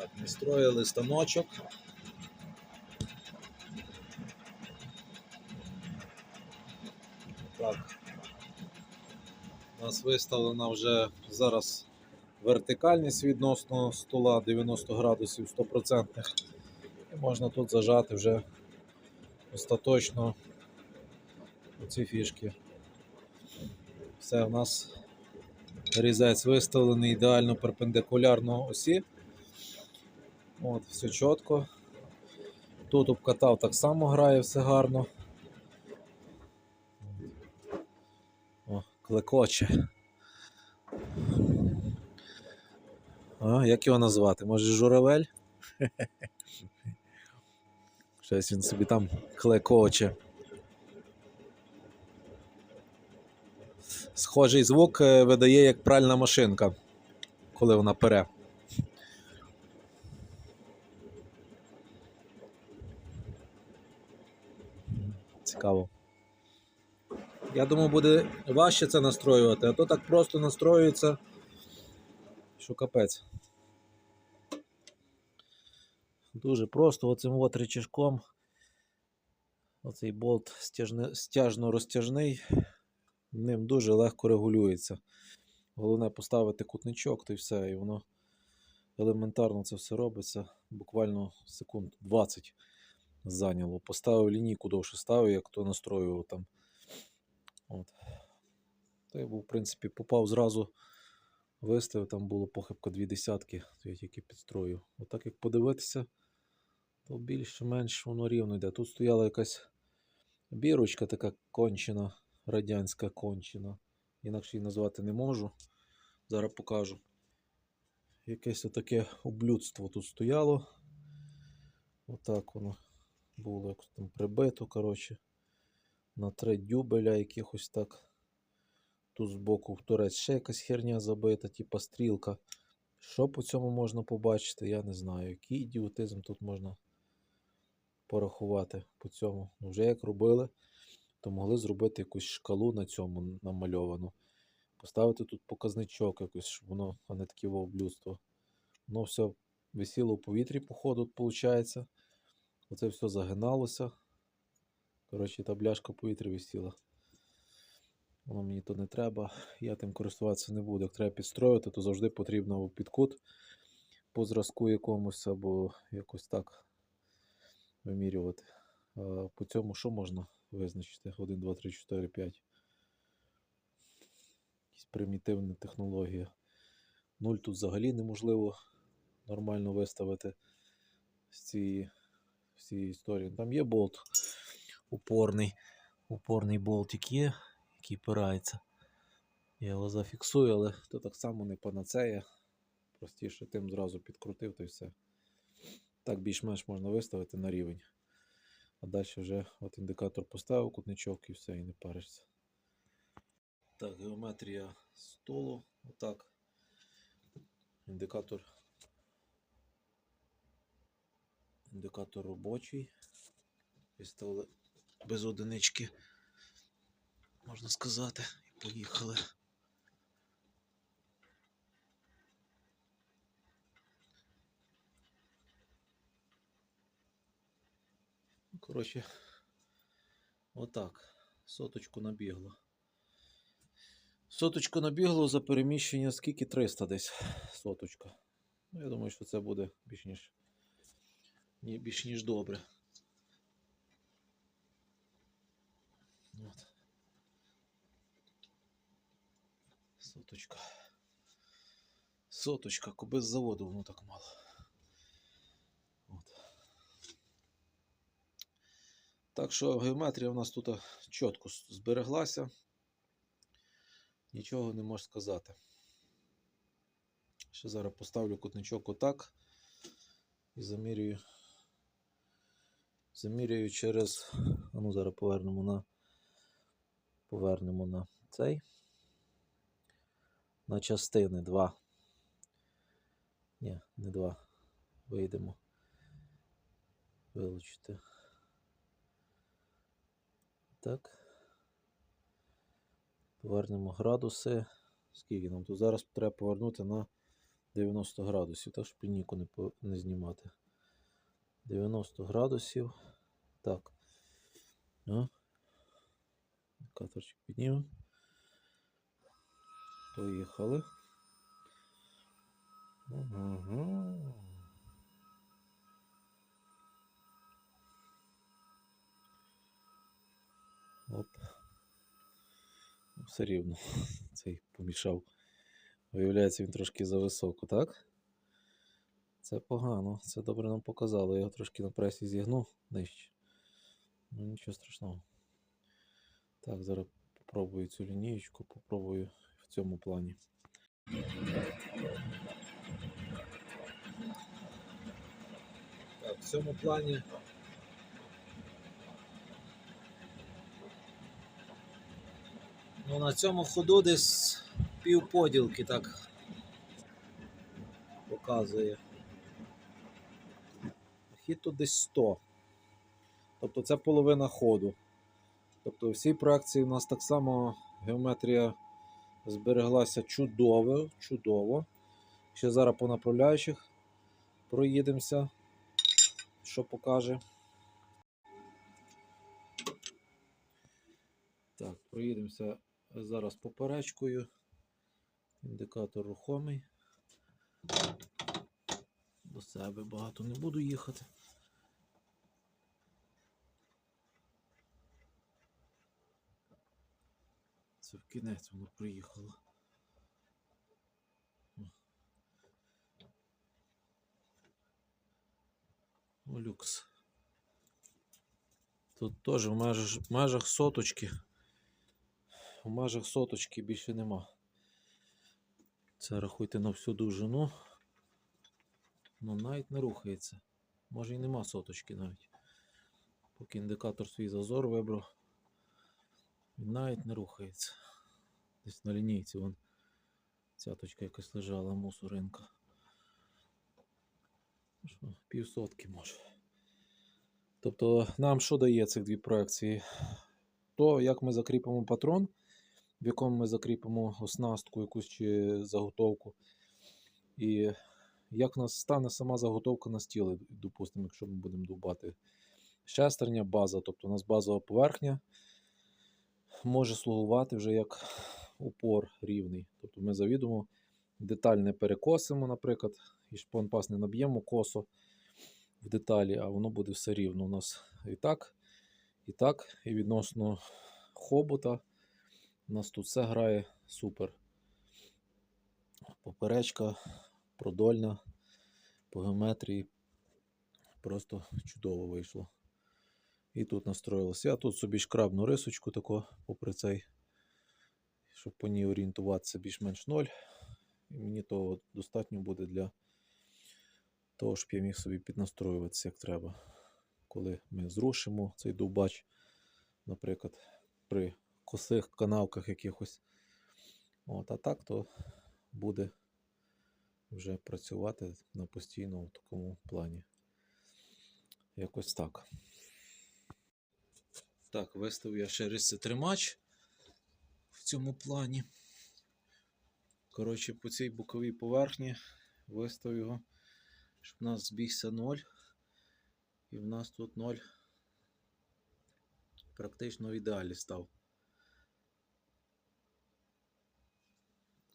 Так, настроїли станочок. Так. У нас виставлена вже зараз вертикальність відносно стола 90 градусів 100%. І можна тут зажати вже остаточно ці фішки. Все, у нас різець виставлений ідеально перпендикулярно осі. От, все чітко. Тут обкатав так само грає, все гарно. О, клекоче. А, як його назвати? Може журавель? Щось він собі там клекоче. Схожий звук е, видає як пральна машинка, коли вона пере. Цікаво. Я думаю, буде важче це настроювати, а то так просто настроюється, що капець. Дуже просто оцим от речашком. Оцей болт стяжно-розтяжний, ним дуже легко регулюється. Головне поставити кутничок, то й все, і воно елементарно це все робиться. Буквально секунд 20 зайняло. Поставив лінійку довше ставив, як то настроював там. От. То я був, в принципі, попав зразу, виставив, там було похибка дві десятки, то я тільки підстроїв. Отак як подивитися, то більш-менш воно рівно йде. Тут стояла якась бірочка така кончена, радянська кончена. Інакше її назвати не можу. Зараз покажу. Якесь отаке облюдство тут стояло. Отак воно було якось там прибито, коротше. На три дюбеля якихось так. Тут збоку в турець ще якась херня забита, типа стрілка. Що по цьому можна побачити, я не знаю. Який ідіотизм тут можна порахувати по цьому. Ну, вже як робили, то могли зробити якусь шкалу на цьому намальовану. Поставити тут показничок якось, щоб воно, а не таке облюдство. Воно все висіло в повітрі, походу, виходить. Оце все загиналося. Коротше, та бляшка в повітрі висіла. Воно мені то не треба, я тим користуватися не буду. Як треба підстроїти, то завжди потрібно або під по зразку якомусь, або якось так вимірювати. А по цьому що можна визначити? 1, 2, 3, 4, 5. Якась примітивна технологія. Нуль тут взагалі неможливо нормально виставити з цієї, з цієї історії. Там є болт упорний. Упорний болтик є, який пирається. Я його зафіксую, але то так само не панацея. Простіше тим зразу підкрутив то й все. Так більш-менш можна виставити на рівень. А далі вже от індикатор поставив, кутничок і все, і не паришся. Так, геометрія столу. Отак. Індикатор. Індикатор робочий. Виставили без одинички, можна сказати, і поїхали. Ну, Коротше, отак. Соточку набігло. Соточку набігло за переміщення скільки 300 десь. Соточка. Ну, я думаю, що це буде більш ніж, ні, більш ніж добре. От. Соточка. Соточка, без заводу воно так мало. От. Так що геометрія у нас тут чітко збереглася. Нічого не можу сказати. Ще зараз поставлю кутничок отак і замірюю. Замірюю через. А ну зараз повернемо на повернемо на цей. На частини 2. Ні, не 2. Вийдемо. Вилучити. Так. Повернемо градуси. Скільки нам тут зараз треба повернути на 90 градусів, так щоб лінійку не, по- не знімати. 90 градусів. Так. Ну. Каторчик піднімемо. Поїхали. Ага. Оп. Все рівно. Цей помішав. Виявляється, він трошки зависоко, так? Це погано. Це добре нам показало. Я його трошки на пресі зігну нижче. Ну нічого страшного. Так, зараз попробую цю лінієчку, попробую в цьому плані. Так, в цьому плані. Ну, на цьому ходу десь пів поділки так показує. Хід десь 100. Тобто це половина ходу. Тобто у всій проекції у нас так само геометрія збереглася чудово, чудово. Ще зараз по направляючих проїдемося, що покаже. Так, проїдемося зараз поперечкою. Індикатор рухомий. До себе багато не буду їхати. Це в кінець воно приїхало. О, люкс. Тут теж в межах, в межах соточки. В межах соточки більше нема. Це рахуйте на всю довжину. Ну навіть не рухається. Може і нема соточки навіть. Поки індикатор свій зазор вибрав. Він навіть не рухається. Десь на лінійці вон цяточка якась лежала, мусоринка. Що, півсотки може. Тобто нам що дає цих дві проекції? То, як ми закріпимо патрон, в якому ми закріпимо оснастку якусь чи заготовку. І як у нас стане сама заготовка на стіли, допустимо, якщо ми будемо довбати шестерня, база, тобто у нас базова поверхня може слугувати вже як упор рівний. Тобто ми завідомо деталь не перекосимо, наприклад, і шпонпас не наб'ємо косо в деталі, а воно буде все рівно. У нас і так, і так, і відносно хобота. У нас тут все грає супер. Поперечка, продольна, по геометрії. Просто чудово вийшло. І тут настроїлося. Я тут собі шкрабну рисочку таку, попри цей, щоб по ній орієнтуватися більш-менш ноль. І мені того достатньо буде для того, щоб я міг собі піднастроюватися як треба. Коли ми зрушимо цей довбач, наприклад, при косих канавках якихось. От, а так то буде вже працювати на постійному такому плані. Якось так. Так, виставив я ще рисцетримач в цьому плані. Коротше, по цій боковій поверхні виставив його, щоб у нас збігся 0. І в нас тут 0 практично в ідеалі став.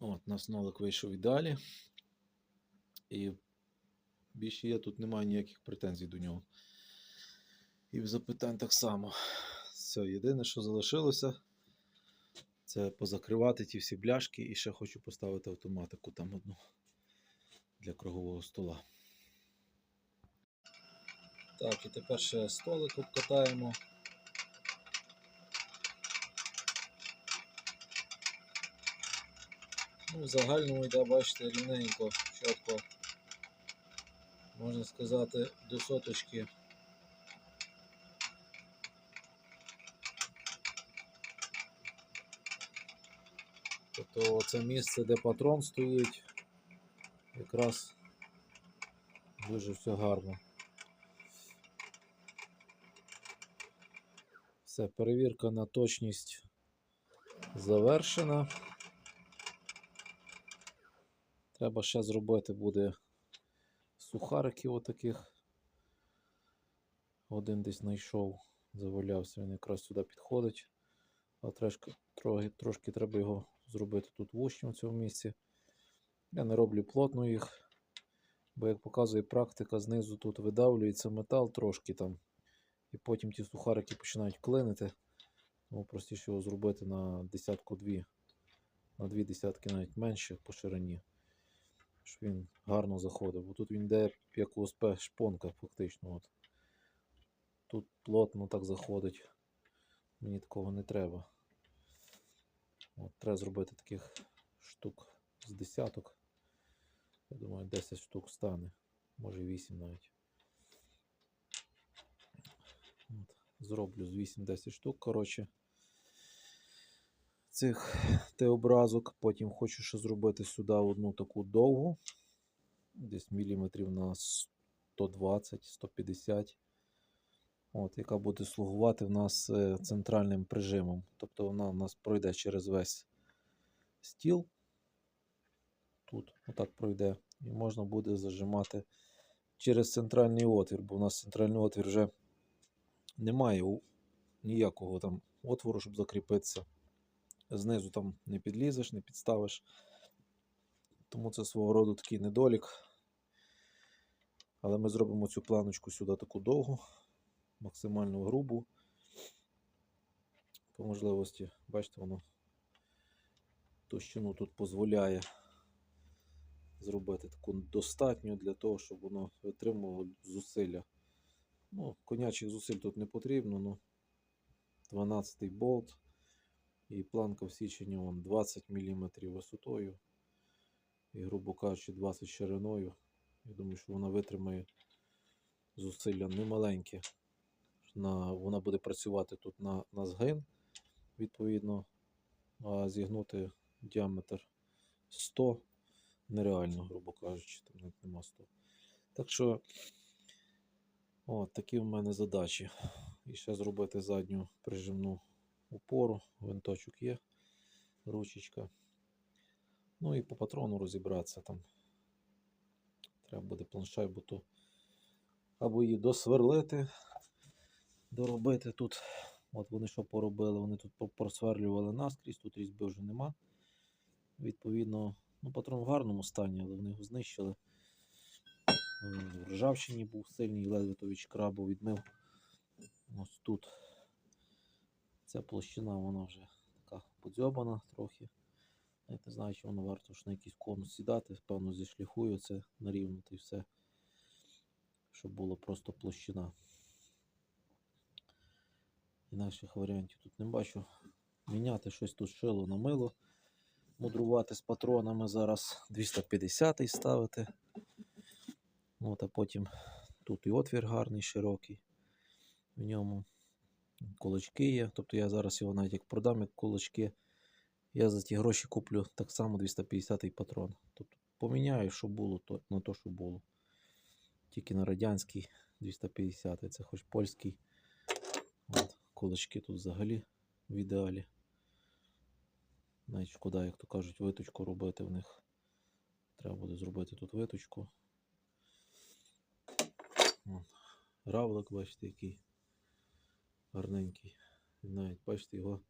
От, у нас нолик вийшов ідеалі. І більше є, тут немає ніяких претензій до нього. І в запитань так само. Все, єдине, що залишилося, це позакривати ті всі бляшки і ще хочу поставити автоматику там одну для кругового стола. Так, і тепер ще столик обкатаємо. Ну, в загальному йде, бачите, рівненько, чітко, можна сказати, до соточки. Тобто це місце, де патрон стоїть, якраз дуже все гарно. Все, перевірка на точність завершена. Треба ще зробити буде сухариків отаких. Один десь знайшов, завалявся, він якраз сюди підходить. А трошки, трошки треба його зробити тут вущим в цьому місці. Я не роблю плотно їх, бо як показує практика, знизу тут видавлюється метал трошки там. І потім ті сухарики починають клинити. Тому простіше його зробити на десятку дві, на дві десятки навіть менше по ширині. Щоб він гарно заходив. Бо тут він йде як УСП шпонка фактично. От. Тут плотно так заходить. Мені такого не треба. От, треба зробити таких штук з десяток. Я думаю, 10 штук стане. Може 8 навіть. От, зроблю з 8-10 штук, коротше. Цих Т-образок. Потім хочу ще зробити сюди одну таку довгу. Десь міліметрів на 120-150. От, яка буде слугувати в нас е, центральним прижимом. Тобто вона у нас пройде через весь стіл. Тут отак пройде. І можна буде зажимати через центральний отвір, бо у нас центральний отвір вже немає ніякого там отвору, щоб закріпитися. Знизу там не підлізеш, не підставиш. Тому це свого роду такий недолік. Але ми зробимо цю планочку сюди таку довгу, максимально грубу. По можливості, бачите, воно товщину тут дозволяє зробити таку достатню для того, щоб воно витримувало зусилля. Ну, конячих зусиль тут не потрібно, ну 12 болт і планка в січенні вон 20 мм висотою і, грубо кажучи, 20 шириною. Я думаю, що вона витримає зусилля немаленьке. На, вона буде працювати тут на, на згин, відповідно, а зігнути діаметр 100 нереально, грубо кажучи, там нема 100. Так що, от такі в мене задачі. І ще зробити задню прижимну упору, винточок є, ручечка. Ну і по патрону розібратися там. Треба буде планшайбу то або її досверлити, доробити тут. От вони що поробили, вони тут просверлювали наскрізь, тут різьби вже нема. Відповідно, ну, патрон в гарному стані, але вони його знищили. Він В ржавчині був сильний, ледве то від шкрабу відмив. Ось тут. Ця площина, вона вже така подзьобана трохи. Навіть не знаю, чи воно варто ж на якийсь конус сідати, певно, зішліфую це на рівно та й все. Щоб було просто площина. Інакших варіантів тут не бачу. Міняти щось тут шило на мило. Мудрувати з патронами зараз 250 ставити. От, а потім тут і отвір гарний, широкий. В ньому кулачки є. Тобто я зараз його навіть як продам, як кулачки. Я за ті гроші куплю так само 250 патрон. Тобто поміняю, що було, то на то, що було. Тільки на радянський 250, це хоч польський. От, кулачки тут взагалі в ідеалі. Навіть шкода, як то кажуть, виточку робити в них. Треба буде зробити тут виточку. От. Равлик, бачите, який гарненький. Навіть, бачите, його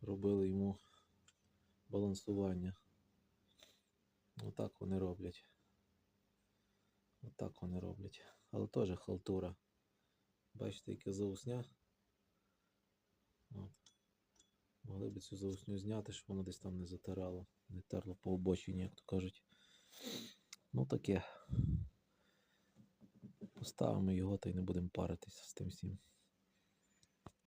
робили йому балансування. Отак вони роблять. Отак вони роблять. Але теж халтура. Бачите, яке заусня. От. Могли б цю заусню зняти, щоб воно десь там не затирало, не терло по обочині, як то кажуть. Ну таке. Поставимо його та й не будемо паритися з тим всім.